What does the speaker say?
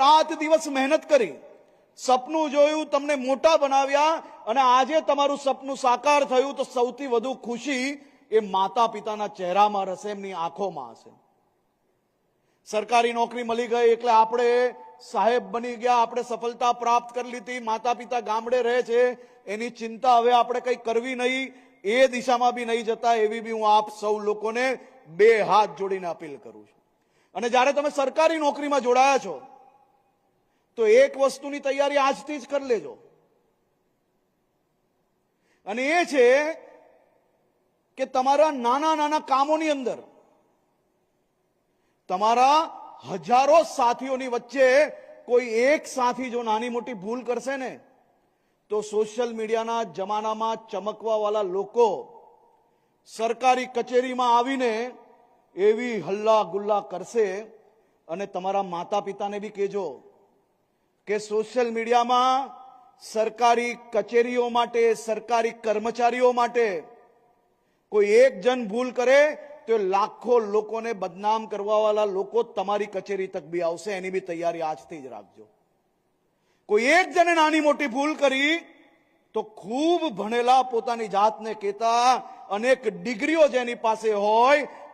રાત દિવસ મહેનત કરી. સપનું જોયું, તમને મોટા બનાવ્યા અને આજે તમારું સપનું સાકાર થયું તો સૌથી વધુ ખુશી એ માતા પિતાના ચહેરામાં રહેશે, એમની આંખોમાં હશે. સરકારી નોકરી મળી ગઈ એટલે આપણે સાહેબ બની ગયા, આપણે સફળતા પ્રાપ્ત કરી લીધી માતા પિતા ગામડે રહે છે, એની ચિંતા હવે આપણે કંઈ કરવી નહીં, એ દિશામાં બી નહીં જતા, એવી બી હું આપ સૌ લોકોને બે હાથ જોડીને અપીલ કરું છું. અને જ્યારે તમે સરકારી નોકરીમાં જોડાયા છો તો એક વસ્તુની તૈયારી આજથી જ કરી લેજો. અને એ છે કે તમારા નાના નાના કામોની અંદર તમારા હજારો સાથીઓની વચ્ચે કોઈ એક સાથી જો નાની મોટી ભૂલ કરશે ને, તો સોશિયલ મીડિયાના જમાનામાં ચમકવાવાળા લોકો સરકારી કચેરીમાં આવીને એવી હલ્લા ગુલ્લા કરશે અને તમારા માતા પિતાને બી કહેજો કે સોશિયલ મીડિયામાં સરકારી કચેરીઓ માટે, સરકારી કર્મચારીઓ માટે કોઈ એક જણ ભૂલ કરે, તો લાખો લોકોને બદનામ કરવાવાળા લોકો તમારી કચેરી તક બી આવશે. એની બી તૈયારી આજથી જ રાખજો. કોઈ એક જણે નાની મોટી ભૂલ કરી, તો ખૂબ ભણેલા પોતાની જાતને કહેતા અનેક ડિગ્રીઓ જેની પાસે હોય